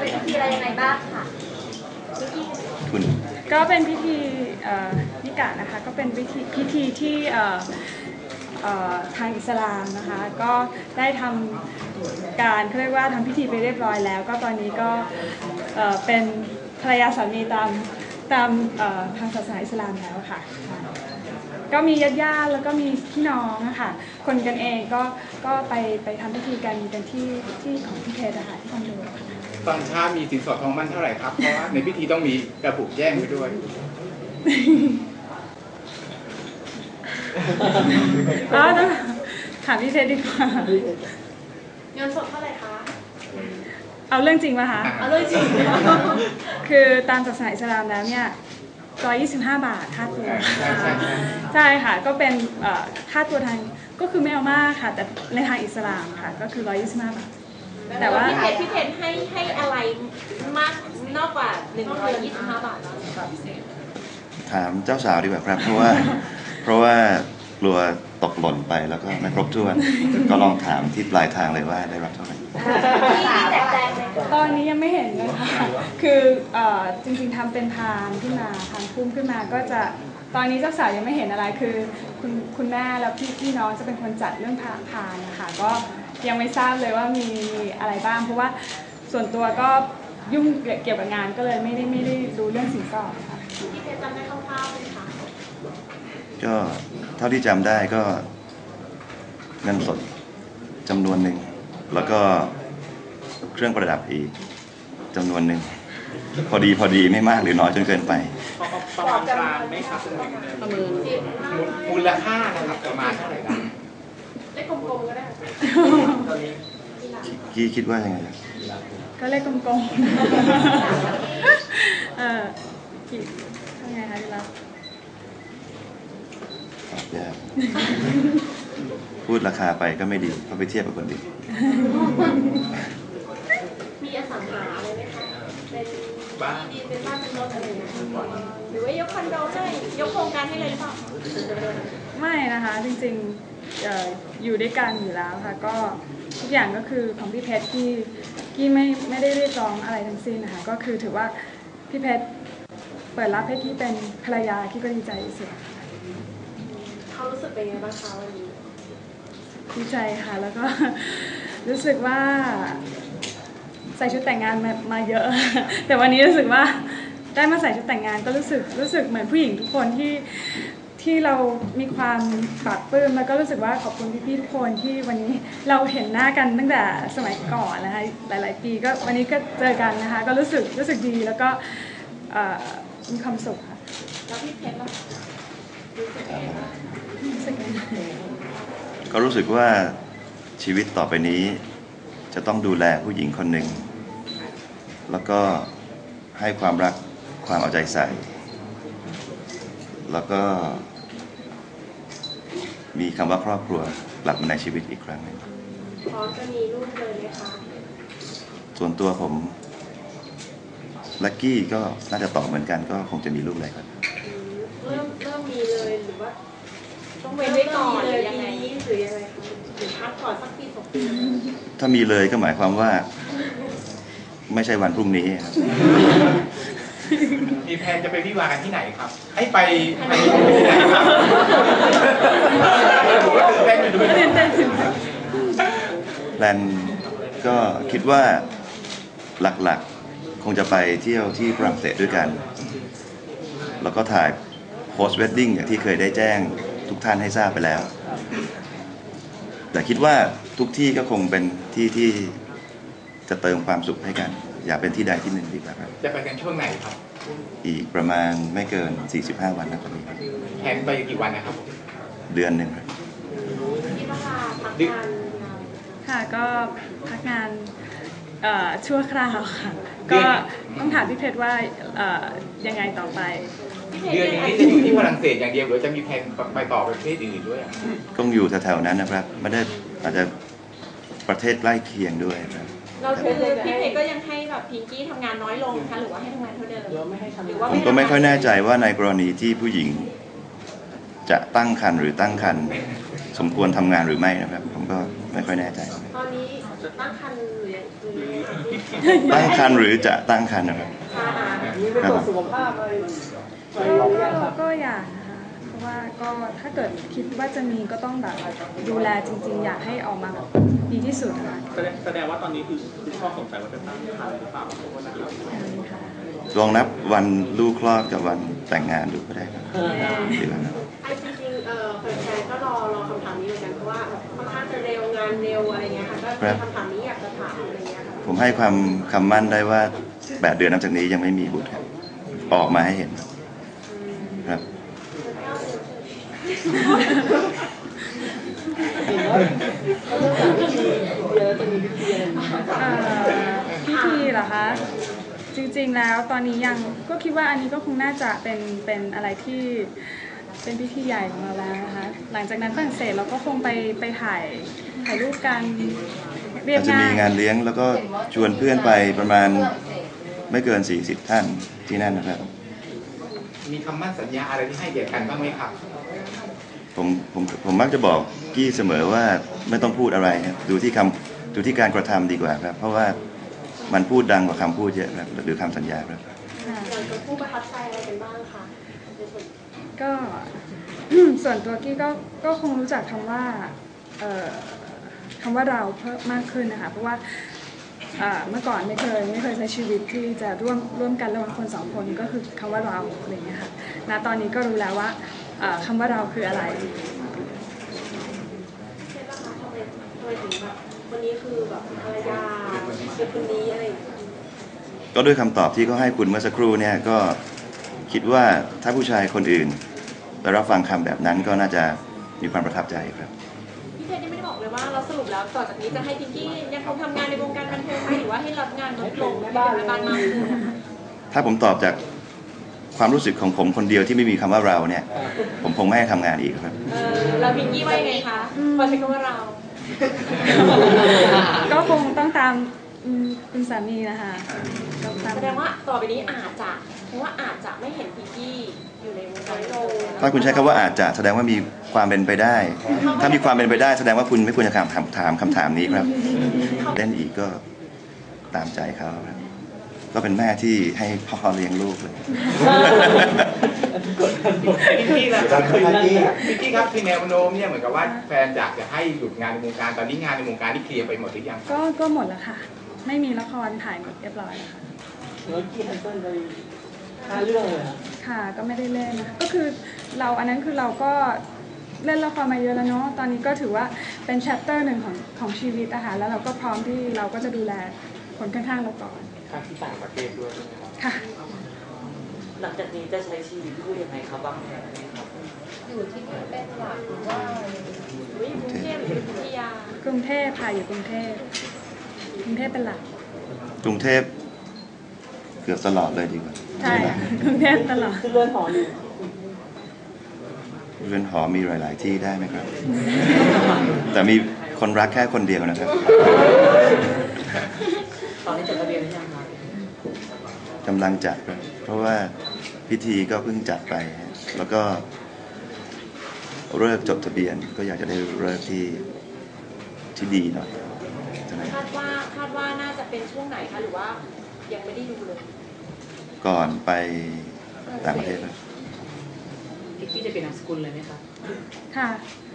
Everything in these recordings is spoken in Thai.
เป็นพิธีอะไรยังไงบ้างค่ะคุณก็เป็นพิธีเอ่อนิกะนะคะก็เป็นพิธีพิธีที่เอ่อเอ่อทางอิสลามนะคะก็ได้ทำการเขาเรียกว่าทำพิธีไปเรียบร้อยแล้ว ก็ตอนนี้ก็เอ่อเป็นภรรยาสามีตามตามเอ่อทางศาสนาอิสลามแล้วค่ะ ก็มีญาติญาติๆแล้วก็มีพี่น้องนะคะคนกันเองก็ก็ไปไปทำพิธีกันกันที่ที่ของพี่เพชรอะค่ะที่คอนโด ตอนเช้ามีสินสอดทองมั่นเท่าไหร่ครับ เพราะว่าในพิธีต้องมีระบุแจ้งไว้ด้วยก็ต้องถามพี่เพชรดีกว่า เงินสดเท่าไหร่คะ เอาเรื่องจริงป่ะคะ เอาเลยจริง คือตามศาสนาอิสลามแล้วเนี่ย125 บาทค่าตัว ใช่ใช่ใช่ใช่ค่ะ ก็เป็นเอ่อค่าตัวทางก็คือไม่เอามากค่ะ แต่ในทางอิสลามค่ะ ก็คือ 125 บาท แต่ว่าพี่เพชรพี่เพชรให้ให้อะไรมากนอกกว่า 125 บาทแล้วถามเจ้าสาวดีกว่าครับ เพราะว่า เพราะว่ากลัวตกหล่นไปแล้วก็ไม่ครบถ้วน ก็ลองถามที่ปลายทางเลยว่าได้รับเท่าไหร่พี่พี่แตกแตงไหมตอนนี้ยังไม่เห็นเลยค่ะคือเอ่อจริงๆทำเป็นพานขึ้นมาพานพุ่มขึ้นมาก็จะ ตอนนี้เจ้าสาวยังไม่เห็นอะไรคือคุณคุณแม่แล้วพี่พี่น้องจะเป็นคนจัดเรื่องพานพานนะคะก็ยังไม่ทราบเลยว่ามีมีอะไรบ้าง เพราะว่าส่วนตัวก็ยุ่งเกี่ยวกับงานก็เลยไม่ได้ไม่ได้รู้เรื่องสินสอดค่ะพี่เพชรจำได้คร่าวๆไหมคะก็เท่าที่จำได้ก็เงินสดจำนวนหนึ่ง แล้วก็เครื่องประดับอีกจำนวนหนึ่ง พอดีพอดีไม่มากหรือน้อยจนเกินไป ประมาณการไหมครับมูลค่านะครับประมาณเท่าไหร่นะเลขกลมๆก็ได้กี้คิดว่ายังไงครับก็เลขกลมๆเออกี่ว่าไงคะที่รักตอบยากพูดราคาไปก็ไม่ดีเพราะไปเทียบกับคนอื่น มีอสังหาอะไรไหมคะ เป็น บ้านที่ดินเป็นบ้านเป็นรถอะไรอย่างเงี้ยหรือว่ายกคอนโดให้ยกโครงการให้เลยหรือเปล่าไม่นะคะจริงๆเอ่ออยู่ด้วยกันอยู่แล้วค่ะก็ทุกอย่างก็คือของพี่เพชรที่กี้ไม่ไม่ได้เรียกร้องอะไรทั้งสิ้นนะคะก็คือถือว่าพี่เพชรเปิดรับให้กี้เป็นภรรยากี้ก็ดีใจที่สุดเขารู้สึกเป็นไงบ้างคะวันนี้ดีใจค่ะแล้วก็รู้สึกว่า ใส่ชุดแต่งงานมามาเยอะ แต่วันนี้รู้สึกว่าได้มาใส่ชุดแต่งงานก็รู้สึกรู้สึกเหมือนผู้หญิงทุกคนที่ที่เรามีความปลาบปลื้มแล้วก็รู้สึกว่าขอบคุณพี่ๆทุกคนที่วันนี้เราเห็นหน้ากันตั้งแต่สมัยก่อนนะคะหลาย ๆ ปีก็วันนี้ก็เจอกันนะคะก็รู้สึกรู้สึกดีแล้วก็เอ่อมีความสุขค่ะแล้วพี่เพชรล่ะรู้สึกยังไงบ้างรู้สึกยังไงก็รู้สึกว่าชีวิตต่อไปนี้ จะต้องดูแลผู้หญิงคนหนึ่ง แล้วก็ให้ความรักความเอาใจใส่ แล้วก็มีคำว่าครอบครัวกลับมาในชีวิตอีกครั้งหนึ่งพร้อมจะมีลูกเลยไหมคะ ส่วนตัวผมลักกี้ก็น่าจะตอบเหมือนกันก็คงจะมีลูกเลยครับอืมเริ่มเริ่มมีเลยหรือว่า ต้องเว้นไว้ก่อนหรือยังไงหรือยังไงคะหรือพักก่อนสักปีสองปี ถ้ามีเลยก็หมายความว่า ไม่ใช่วันพรุ่งนี้ครับมีแพลนจะไปวิวากันที่ไหนครับ ให้ไปไปที่ไหนครับผมก็ตื่นเต้นอยู่ด้วยแพลนก็คิดว่าหลักๆ คงจะไปเที่ยวที่ฝรั่งเศสด้วยกัน แล้วก็ถ่าย post wedding อย่างที่เคยได้แจ้งทุกท่านให้ทราบไปแล้ว แต่คิดว่า ทุกที่ก็คงเป็นที่ที่จะเติมความสุขให้กัน อย่าเป็นที่ใดที่หนึ่งดีกว่าครับ จะไปกันช่วงไหนครับ อีกประมาณไม่เกิน 45 วันนะครับแพลนไปกี่วันนะครับ เดือนหนึ่งครับคิดว่าพักงานนานค่ะก็พักงานเอ่อชั่วคราวค่ะ ก็ต้องถามพี่เพชรว่าเอ่อยังไงต่อไปพี่เพชรเดือนยังไงนี้จะอยู่ที่ฝรั่งเศสอย่างเดียวหรือจะมีแผนไปต่อประเทศอื่นด้วยอะก็อยู่แถวๆนั้นนะครับไม่ได้อาจจะ ประเทศใกล้เคียงด้วยครับ เราคือพี่เพชรก็ยังให้แบบพิงกี้ทำงานน้อยลงคะหรือว่าให้ทำงานเท่าเดิมหรือว่าผมก็ไม่ค่อยแน่ใจว่าในกรณีที่ผู้หญิง จะตั้งครรภ์หรือตั้งครรภ์สมควรทำงานหรือไม่นะครับ ผมก็ไม่ค่อยแน่ใจ ตอนนี้ตั้งครรภ์หรือยังหรือตั้งคันหรือจะตั้งคันนะครับครับผมก็ก็อยากนะคะเพราะ ว่าก็ถ้าเกิดคิดว่าจะมีก็ต้องแบบดูแลจริง ๆ อยากให้ออกมาแบบดีที่สุดนะคะแสดงแสดงว่าตอนนี้คือคุณพ่อสงสัยว่าจะตั้งคันหรือเปล่านะครับค่ะลองนับวันลูกคลอดกับวันแต่งงานดูก็ได้ครับดีแล้วครับไอ้จริงๆเอ่อแฟนๆก็รอรอคำถามนี้เหมือนกันเพราะว่าค่อนข้างจะเร็วงานเร็วอะไรเงี้ยค่ะก็มีคำถามนี้อยากจะถามอะไรเงี้ยค่ะผมให้ความคำมั่นได้ว่า 8 เดือนนับจากนี้ยังไม่มีบุตรครับออกมาให้เห็นครับ เอ่อพิธีเหรอคะ จริงๆแล้วตอนนี้ยังก็คิดว่าอันนี้ก็คงน่าจะเป็นเป็นอะไรที่เป็นพิธีใหญ่ของเราแล้วนะคะ หลังจากนั้นฝรั่งเศสเราก็คงไปไปถ่ายถ่ายรูปกันเรียอาบจจะง่ามียงานเลี้ยงแล้วก็ชวนเพื่อนไปประมาณไม่เกิน 40 ท่านที่นั่นนะครับ มีคำมั่นสัญญาอะไรที่ให้แก่กันบ้างไหมครับ ผมผมผมมักจะบอกกี้เสมอว่าไม่ต้องพูดอะไรครับดูที่คำดูที่การกระทำดีกว่าครับ เพราะว่ามันพูดดังกว่าคำพูดเยอะครับหรือคำสัญญาครับค่ะอยากจะพูดประทับใจอะไรกันบ้างคะในส่วนก็ส่วนตัวกี้ก็ก็คงรู้จักคำว่าเอ่อคำว่าเราเพิ่มมากขึ้นนะคะเพราะว่าอ่าเมื่อก่อนไม่เคยไม่เคยใช้ชีวิตที่จะร่วมร่วมกันระหว่างคนสองคนก็คือคำว่าเราอะไรอย่างเงี้ยค่ะณตอนนี้ก็รู้แล้วว่าอ่า คำว่าเราคืออะไรเช่นว่าคะทำไมทำไมถึงแบบคนนี้คือแบบภรรยาคือคนนี้อะไรอย่างเงี้ยก็ด้วยคำตอบที่เขาให้คุณเมื่อสักครู่เนี่ยก็คิดว่าถ้าผู้ชายคนอื่นได้รับฟังคำแบบนั้นก็น่าจะมีความประทับใจครับพี่เพชรยังไม่ได้บอกเลยว่าเราสรุปแล้วต่อจากนี้จะให้พิงกี้ยังคงทำงานในวงการบันเทิงไหมหรือว่าให้รับงานลดลงเป็นแม่บ้านมากขึ้นนะคะถ้าผมตอบจาก ความรู้สึกของผมคนเดียวที่ไม่มีคำว่าเราเนี่ย ผมคงไม่ให้ทำงานอีกครับเออเราพิงกี้ว่ายังไงคะพอใช้คำว่าเรา ก็คงต้องตามอืมคุณสามีนะคะต้องตามแสดงว่าต่อไปนี้อาจจะเพราะว่าอาจจะไม่เห็นพิงกี้อยู่ในวงการบันเทิงถ้าคุณใช้คำว่าอาจจะแสดงว่ามีความเป็นไปได้ ถ้ามีความเป็นไปได้แสดงว่าคุณไม่ควรจะถามถามถามคำถามนี้ครับ เล่นอีกก็ตามใจเขาครับ ก็เป็นแม่ที่ให้พ่อเลี้ยงลูกเลย พี่กี้ครับพี่กี้ครับคือแนวโน้มเนี่ยเหมือนกับว่าแฟนอยากจะให้หยุดงานในวงการตอนนี้งานในวงการที่เคลียร์ไปหมดหรือยังก็ก็หมดแล้วค่ะ ไม่มีละครถ่ายหมดเรียบร้อยแล้วค่ะเมื่อกี้แคนเซิลไปห้าเรื่องเลยครับค่ะก็ไม่ได้เล่นนะคะก็คือเราอันนั้นคือเราก็เล่นละครมาเยอะแล้วเนาะ ตอนนี้ก็ถือว่าเป็นแชปเตอร์หนึ่งของของชีวิตอะค่ะ แล้วเราก็พร้อมที่เราก็จะดูแลคนข้างๆเราก่อน ทางที่ต่างประเทศด้วยใช่ไหมครับค่ะ หลังจากนี้จะใช้ชีวิตคู่ยังไงครับบ้างไหมครับอยู่ที่นี่เป็นหลักหรือว่าหรืออยู่กรุงเทพหรืออยู่พัทยากรุงเทพค่ะอยู่กรุงเทพกรุงเทพเป็นหลัก กรุงเทพเกือบตลอดเลยดีกว่าใช่ค่ะกรุงเทพตลอด คือเรื่องหออยู่เรือนหอมีหลาย ๆ ที่ได้ไหมครับ แต่มีคนรักแค่คนเดียวนะครับตอนนี้ จดทะเบียนหรือยังครับกำลังจัดครับเพราะว่าพิธีก็เพิ่งจัดไปฮะแล้วก็เลิกจดทะเบียนก็อยากจะได้เลิกที่ที่ดีหน่อยใช่ไหมคาดว่าคาดว่าน่าจะเป็นช่วงไหนคะหรือว่ายังไม่ได้ดูเลยก่อนไปต่างประเทศครับพี่กี้จะเป็นนามสกุลเลยไหมครับค่ะ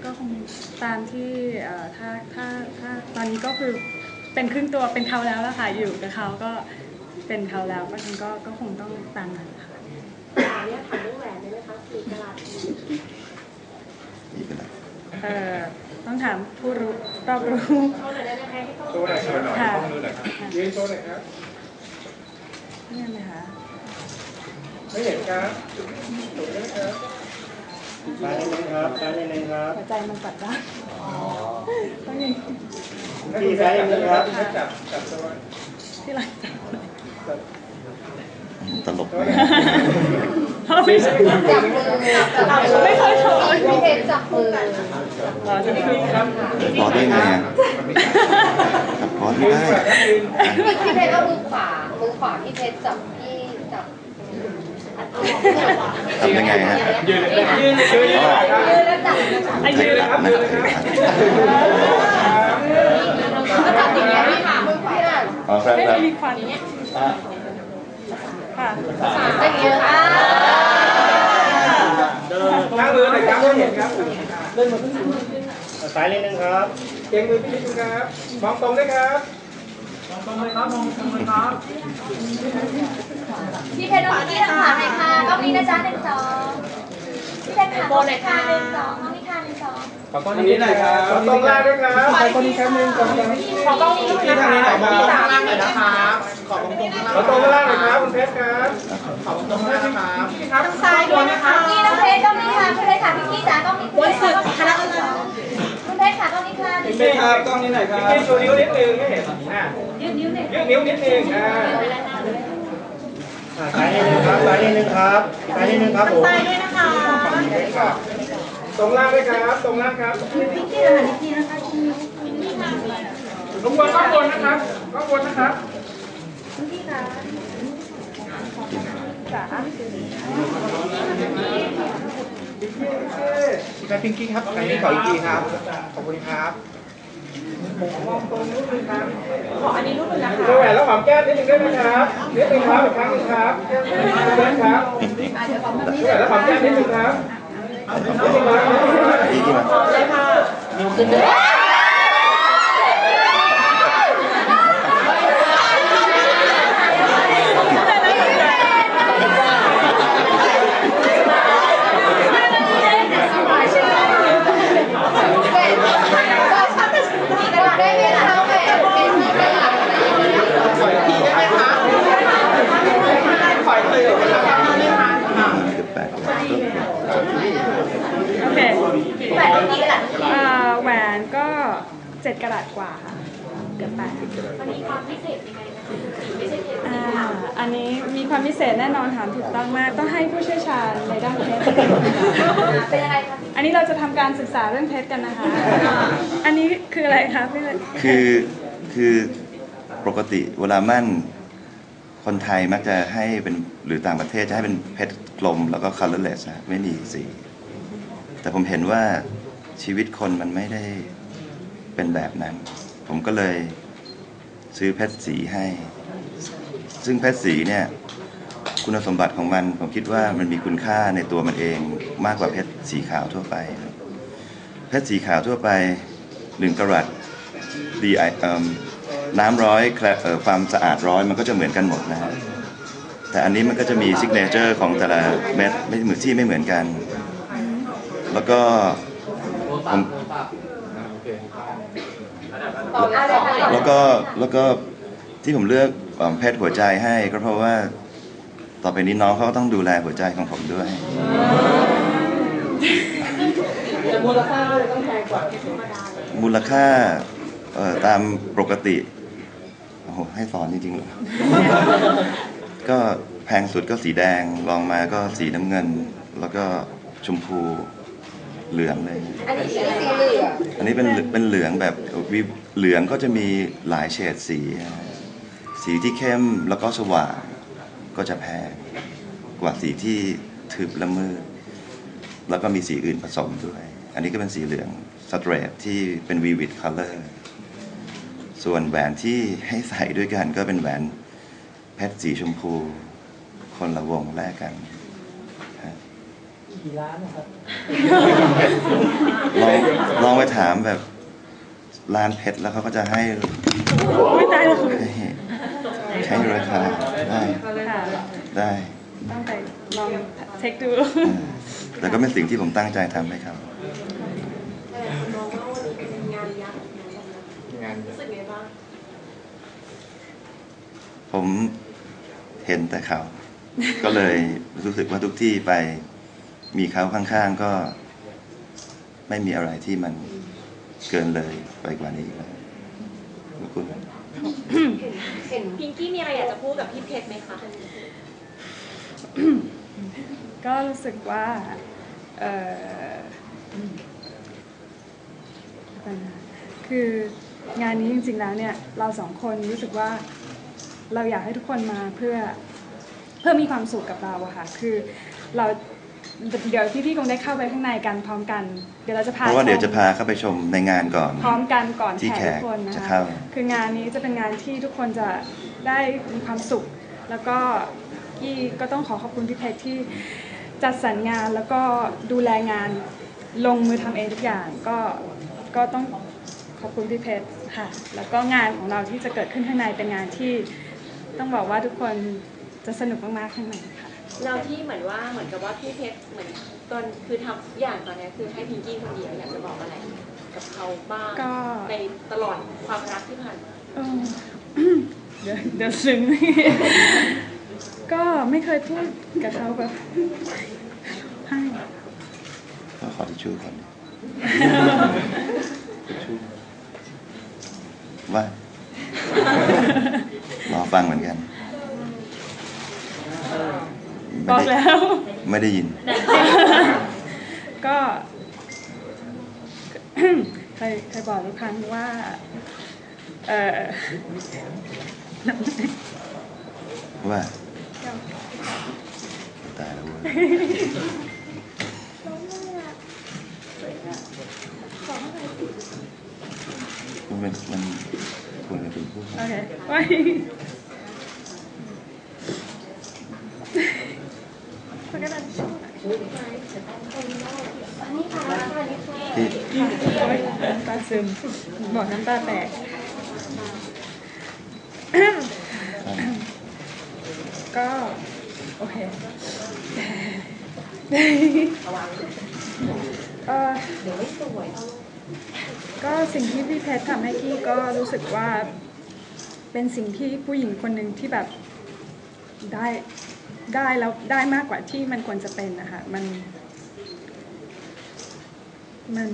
ก็คงตามที่เอ่อถ้าถ้าถ้าตอนนี้ก็คือ เป็นครึ่งตัวเป็นเขาแล้วละค่ะอยู่กับเขาก็เป็นเขาแล้วเพราะฉะนั้นก็ก็คงต้องตามนั้นค่ะถามเนี่ยถามเรื่องแหวนได้ไหมคะสี่กะลัดอีกแล้วเอ่อต้องถามผู้รู้รอบรู้เขาหน่อยได้ไหมคะให้เขาโชว์หน่อยโชว์หน่อยค่ะข้อมือหน่อยครับยืนโชว์หน่อยครับเนี่ยไหมคะไม่เห็นครับซ้ายนิดนึงครับซ้ายนิดนึงครับหัวใจมันปัดได้ ต้องอยังพี่ซ้ายนิดนึงครับจับจับตัวที่หลังจับตลกมากเขาไม่ใช่จับมือจับมือไม่เคยโชว์พี่เพชรจับมืออ๋อจะไม่คุยครับพอได้ไงอะครับพอไม่ได้พี่เพชรเอามือขวามือขวาพี่เพชรจับพี่จับ ทำยังไงฮะยืนเลยยืนยืนยืนครับแล้วจับไอ้ยืนนะครับก็จับอย่างเงี้ยพี่ค่ะมือขวาอ๋อครับให้ครัมับนมีควันค่ะอย่างเงี้ยอ่าข้างมือหน่อยครับไม่เห็นครับสายนิดนึงครับเก่งมือพี่นิดนึงครับมองตรงด้วยครับ พี่เพชรต้องมีทางขวาหน่อยค่ะต้องมีนะจ๊ะหนึ่งสองพี่เพชรขาโบนหน่อยค่ะหนึ่งสองต้องมีค่ะหนึ่งสองขอตรงนี้หน่อยครับขอตรงล่างด้วยครับขอตรงนี้ครับหนึ่งสองสามขอต้องนี้ที่ทางนี้หน่อยครับสามล่างหน่อยนะครับขอตรงล่างหน่อยครับคุณเพชรครับขอตรงล่างนะครับทางซ้ายด้วยนะคะนี่น้องเพชรต้องมี ต้องมีค่ะหนึ่งสองครับตรงนี้หน่อยครับชูนิ้วนิดนึงให้เห็นอะยืดนิ้วยืดนิ้วนิดนึงอ่าสายนิดนึงครับสายนิดนึงครับสายนิดนึงครับผมซ้ายด้วยนะคะครับตรงล่างด้วยครับตรงล่างครับรบกวนข้างบนนะครับข้างบนนะครับจ๋าพี่แพทพิงกี้ครับครั้งนี้ขออีกทีครับ ขอบคุณครับ ขออันนี้รูปหนึ่งนะคะแหวนแล้วหอมแก้มนิดนึงได้ไหมครับนิดนึงครับอีกครั้งนึงครับนิดนึงครับแหวนแล้วหอมแก้มนิดนึงครับนิดนึงครับอีกที่มาเลยค่ะได้ไหมคะแหวนเป็นที่กระดาษ ปล่อยเลยเวลา เกือบแปด โอเค แหวนเป็นที่กระดาษ เอ่อแหวนก็เจ็ ดกะรัตกว่าค่ะเกือบแปดวันนี้ความพิเศษยังไงนะคะไม่ใช่เพชรอ่าอันนี้มีความพิเศษแน่นอนถามถูกต้องมากต้องให้ผู้เชี่ยวชาญในด้านเพชรเป็นยังไงคะอันนี้เราจะทำการศึกษาเรื่องเพชรกันนะคะ อันนี้คืออะไรคะพี่เลยคือคือปกติเวลามั่นคนไทยมักจะให้เป็นหรือต่างประเทศจะให้เป็นเพชรกลมแล้วก็ colorless นะไม่มีสี แต่ผมเห็นว่าชีวิตคนมันไม่ได้ เป็นแบบนั้น ผมก็เลยซื้อเพชรสีให้ ซึ่งเพชรสีเนี่ย คุณสมบัติของมัน ผมคิดว่ามันมีคุณค่าในตัวมันเองมากกว่าเพชรสีขาวทั่วไป เพชรสีขาวทั่วไปหนึ่งกรัตดีไอเอิมน้ำร้อยแคลเอ่อความสะอาดร้อยมันก็จะเหมือนกันหมดนะฮะแต่อันนี้มันก็จะมีซิกเนเจอร์ของแต่ละเม็ดไม่เหมือนที่ไม่เหมือนกัน แล้วก็ผม แล้วก็แล้วก็ที่ผมเลือกเอิ่มเพชรหัวใจให้ก็เพราะว่า ต่อไปนี้น้องเขาก็ต้องดูแลหัวใจของผมด้วยแต่มูลค่าก็เลยต้องแพงกว่าที่ธรรมดาเลยมูลค่าเอ่อตามปกติโอ้โหให้สอนจริงๆเหรอก็แพงสุดก็สีแดงรองมาก็สีน้ำเงิน แล้วก็ชมพู เหลืองเลย อันนี้สีสีเหลืองอันนี้เป็นเป็นเหลืองแบบวิเหลืองก็จะมีหลายเฉดสีนะสีที่เข้มแล้วก็สว่างก็จะแพงกว่าสีที่ทึบและมืด แล้วก็มีสีอื่นผสมด้วย อันนี้ก็เป็นสีเหลืองสเตรทที่เป็น vivid color ส่วนแหวนที่ให้ใส่ด้วยกันก็เป็นแหวนเพชรสีชมพู คนละวงแลกกันฮะ กี่ล้านนะครับ ลองลองไปถามแบบร้านเพชรแล้วเขาก็จะให้ไม่ตายแล้วให้ใช้ราคาได้ค่ะได้ต้องไปลองเช็คดูเออแต่ก็เป็นสิ่งที่ผมตั้งใจทำให้เขาแต่มองว่าวันนี้เป็นงานยักษ์งานรู้สึกไงบ้างผมเห็นแต่เขาก็เลยรู้สึกว่าทุกที่ไป มีเขาข้างๆก็ไม่มีอะไรที่มันเกินเลยไปกว่านี้อีกแล้วขอบคุณเห็นพิงกี้มีอะไรอยากจะพูดกับพี่เพชรไหมคะ ก็รู้สึกว่า เออเดี๋ยวก่อนนะคืองานนี้จริงๆแล้วเนี่ย เราสองคนรู้สึกว่าเราอยากให้ทุกคนมาเพื่อเพื่อมีความสุขกับเราอะค่ะ คือเรา เดี๋ยวพี่ๆคงได้เข้าไปข้างในกันพร้อมกัน เดี๋ยวเราจะพาเพราะว่าเดี๋ยวชมจะพาเข้าไปชมในงานก่อน พร้อมกันก่อนที่แขกทุกคนแขกนะจะคะเข้า คืองานนี้จะเป็นงานที่ทุกคนจะได้มีความสุข แล้วก็กี้ก็ต้องขอขอบคุณพี่เพชรที่จัดสรรงานแล้วก็ดูแลงานลงมือทำเองทุกอย่างก็ก็ต้องขอบคุณพี่เพชรค่ะแล้วก็งานของเราที่จะเกิดขึ้นข้างในเป็นงานที่ ต้องบอกว่าทุกคนจะสนุกมากๆข้างในค่ะ เราที่เหมือนว่าเหมือนกับว่าพี่เพชรเหมือนตอนคือทำทุกอย่างตอนเนี้ยคือให้พิงกี้คนเดียวอยากจะบอกอะไร กับเขาบ้างก็ ในตลอดความรักที่ผ่านมาเออ เดี๋ยวเดี๋ยวซึ้ง ก็ไม่เคยพูดกับเขาแบบให้ก็ขอทิชชู่ก่อนทิชชู่ว่ารอฟังเหมือนกัน บอกไม่ได้แล้ว ไม่ได้ยิน ก็เคยเคยบอกทุกครั้งว่า เออว่าตายแล้วเว้ยมันเป็นมันควรจะเป็นผู้โอเคไว้ มันก็ได้ช่วย อั น้ำตาซึม บอกน้ำตาแตก ก็ โอเคก็ก็สิ่งที่พี่เพชรทำให้กี้ก็รู้สึกว่า เป็นสิ่งที่ผู้หญิงคนหนึ่งที่แบบได้ ได้แล้วได้มากกว่าที่มันควรจะเป็นนะคะมัน มัน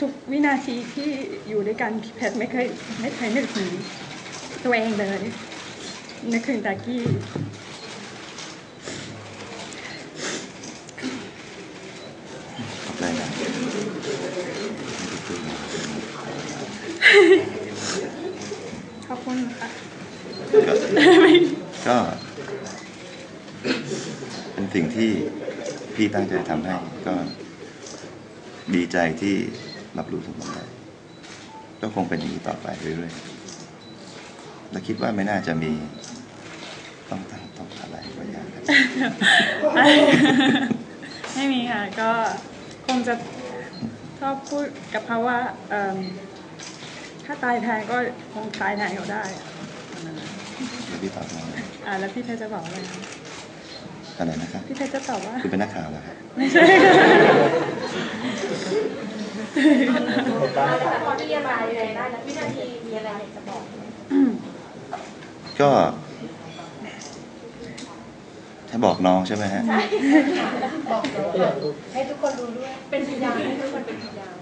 ทุกวินาทีที่อยู่ด้วยกันพี่เพชรไม่เคยไม่เคยนึกถึงตัวเองเลยนึกถึงแต่กี้ขอบใจนะขอบคุณค่ะก็เป็นสิ่ง ที่พี่ตั้งใจทำให้ก็ดีใจที่รับรู้ถึงมันได้ก็คงเป็นอย่างนี้ต่อไปเรื่อยๆและคิดว่าไม่น่าจะมีต้องตั้งต้องอะไรบางอย่างครับไม่มีค่ะ ก็คงจะชอบพูดกับเขาว่าเอิ่มถ้าตายแทนก็คงตายแทนเขาได้อะเดี๋ยวพี่ตอบน้องอ่าแล้วพี่เพชรจะบอกอะไรคะ อะไรนะครับ พี่เพชรจะตอบว่าคุณเป็นนักข่าวเหรอครับไม่ใช่ค่ะพอที่จะมายังไงได้แล้ววินาทีมีอะไรอยากจะบอก ก็ให้บอกน้องใช่ไหมฮะ บอกให้ทุกคนรู้ด้วย เป็นพยานให้ทุกคนเป็นพยาน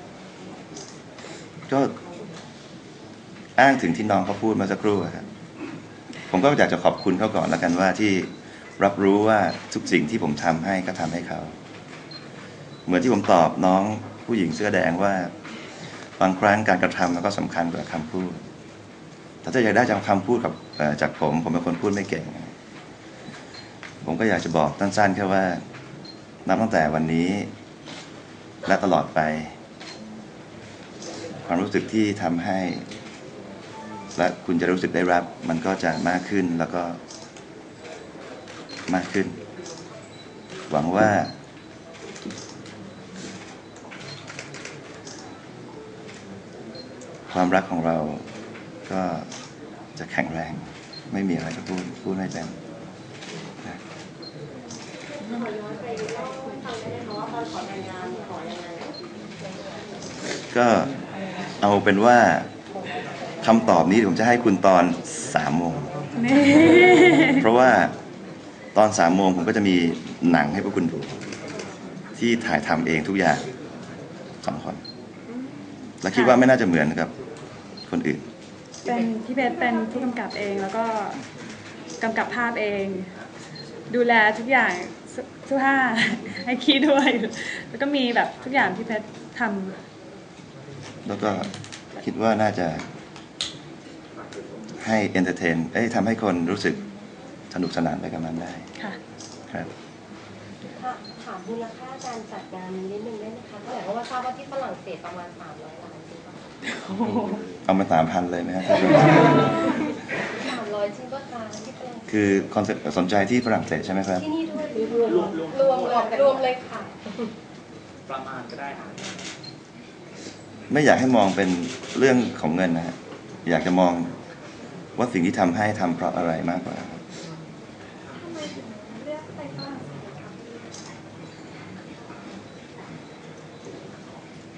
ก็อ้างถึงที่น้องเขาพูดเมาสักครู่อะครับผมก็อยากจะขอบคุณเขาก่อนแล้วกันว่าที่ รับรู้ว่าทุกสิ่งที่ผมทำให้ก็ทำให้เขา เหมือนที่ผมตอบน้องผู้หญิงเสื้อแดงว่าบางครั้งการกระทำมันก็สำคัญกว่าคำพูด ถ้าจะอยากได้จากคำพูดกับจากผม ผมเป็นคนพูดไม่เก่ง ผมก็อยากจะบอกสั้นๆแค่ว่า นับตั้งแต่วันนี้ และตลอดไป ความรู้สึกที่ทำให้ และคุณจะรู้สึกได้รับ มันก็จะมากขึ้นแล้วก็ มากขึ้น หวังว่า ความรักของเราก็จะแข็งแรง ไม่มีอะไรจะพูดพูดไม่เป็นนะก็เอาเป็นว่าคำตอบนี้ผมจะให้คุณตอนสามโมงนี่เพราะว่า ตอนสามโมงผมก็จะมีหนังให้พวกคุณดู ที่ถ่ายทำเองทุกอย่างสองคน และคิดว่าไม่น่าจะเหมือนกับคนอื่น เป็นพี่เพชรเป็นผู้กำกับเองแล้วก็กำกับภาพเอง ดูแลทุกอย่างเสื้อเสื้อผ้า ให้คีด้วย แล้วก็มีแบบทุกอย่างพี่เพชรทำแล้วก็คิดว่าน่าจะให้เอนเตอร์เทนเอ้ยทำให้คนรู้สึก สนุกสนานไปกับมันได้ค่ะครับมูลค่าการจัดงานนี้นิดนึงได้ไหมคะเท่าไหร่เพราะว่าทราบว่าที่ฝรั่งเศสประมาณ300ล้านจริงป่ะเอามาสามพันเลยไหมครับ300จริงป่ะคะที่ฝรั่งเศสคือคอนเซ็ปต์สนใจที่ฝรั่งเศสใช่ไหมครับที่นี่ด้วยรวมรวมรวมรวมรวมเลยค่ะ ประมาณก็ได้ค่ะไม่อยากให้มองเป็นเรื่องของเงินนะฮะอยากจะมองว่าสิ่งที่ทำให้ทำเพราะอะไรมากกว่า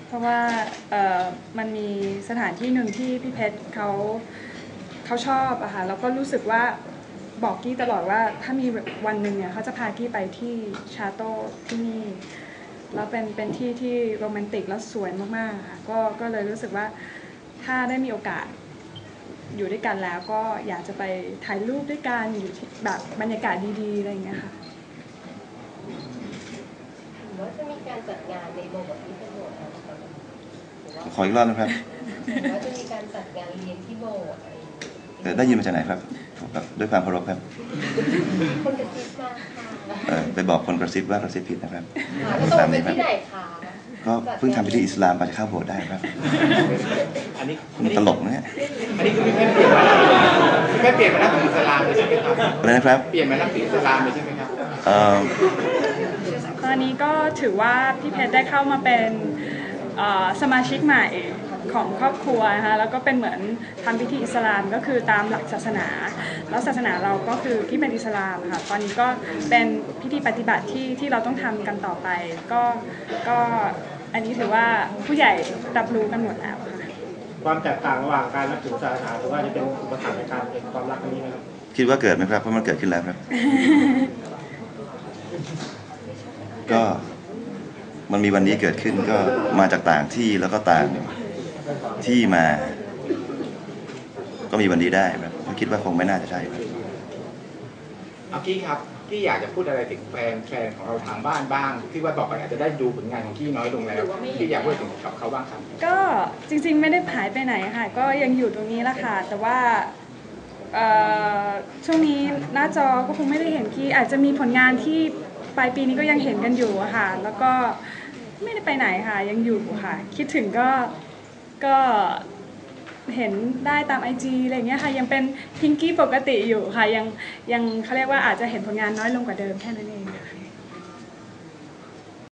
เพราะ ว่าเออมันมีสถานที่หนึ่งที่พี่เพชรเขาเขาชอบอะค่ะแล้วก็รู้สึกว่าบอกกี้ตลอดว่าถ้ามีวันหนึ่งเนี่ยเขาจะพากี้ไปที่ชาโต้ที่นี่แล้วเป็นเป็นที่ที่โรแมนติกแล้วสวยมากๆค่ะก็ก็เลยรู้สึกว่าถ้าได้มีโอกาสอยู่ด้วยกันแล้วก็อยากจะไปถ่ายรูปด้วยกันอยู่ที่แบบบรรยากาศดีๆอะไรอย่างเงี้ยค่ะหรือว่าจะมีการจัดงานในโบสถ์ที่เป็น ขออีกรอบนะครับหรือว่าจะมีการจัดงานเลี้ยงที่โบสถ์อะไรอย่างเงี้ยแต่ได้ยินมาจากไหนครับแบบด้วยความเคารพครับ คนกระซิบมาค่ะเอ่อไปบอกคนกระซิบว่ากระซิบผิดนะครับค่ะแล้วตกลงเป็นที่ไหนคะก็เพิ่งทำพิธีอิสลามไปจะเข้าโบสถ์ได้ครับอันนี้คุณตลกนะฮะอันนี้คือพี่แม่เปลี่ยนมาพี่แม่เปลี่ยนมานับถืออิสลามเลยใช่ไหมครับอะไรนะครับเปลี่ยนมานับถืออิสลามเลยใช่ไหมครับเอ่อตอนนี้ก็ถือว่าพี่เพชรได้เข้ามาเป็นเอ่อ สมาชิกใหม่ของครอบครัวนะคะแล้วก็เป็นเหมือนทำพิธีอิสลามก็คือตามหลักศาสนา แล้วศาสนาเราก็คือที่เป็นอิสลามค่ะตอนนี้ก็เป็นพิธีปฏิบัติที่ที่เราต้องทำกันต่อไป ก็ก็อันนี้ถือว่าผู้ใหญ่รับรู้กันหมดแล้วค่ะความแตกต่างระหว่างการนับถือศาสนาหรือว่าจะเป็นอุปสรรคในการเป็นความรักครั้งนี้นะครับคิดว่าเกิดไหมครับเพราะมันเกิดขึ้นแล้วครับ ก็ มันมีวันนี้เกิดขึ้นก็มาจากต่างที่แล้วก็ต่างที่มา ก็มีวันนี้ได้ครับก็คิดว่าคงไม่น่าจะใช่ครับเอากี้ครับกี้อยากจะพูดอะไรถึงแฟนแฟนของเราทางบ้านบ้างที่ว่าบอกกันอาจจะได้ดูผลงานของกี้น้อยลงแล้วที่อยากพูดถึงกับเขาบ้างครับก็จริงๆไม่ได้หายไปไหนค่ะ ก็ยังอยู่ตรงนี้แหละค่ะแต่ว่าเอ่อช่วงนี้หน้าจอก็คงไม่ได้เห็นที่อาจจะมีผลงานที่ปลายปีนี้ก็ยังเห็นกันอยู่อะค่ะ แล้วก็ ไม่ได้ไปไหนค่ะ ยังอยู่ค่ะ คิดถึงก็ก็เห็นได้ตามไอจีอะไรเงี้ยค่ะ ยังเป็นพิงกี้ปกติอยู่ค่ะ ยังยังเขาเรียกว่าอาจจะเห็นผลงานน้อยลงกว่าเดิมแค่นั้นเองค่ะ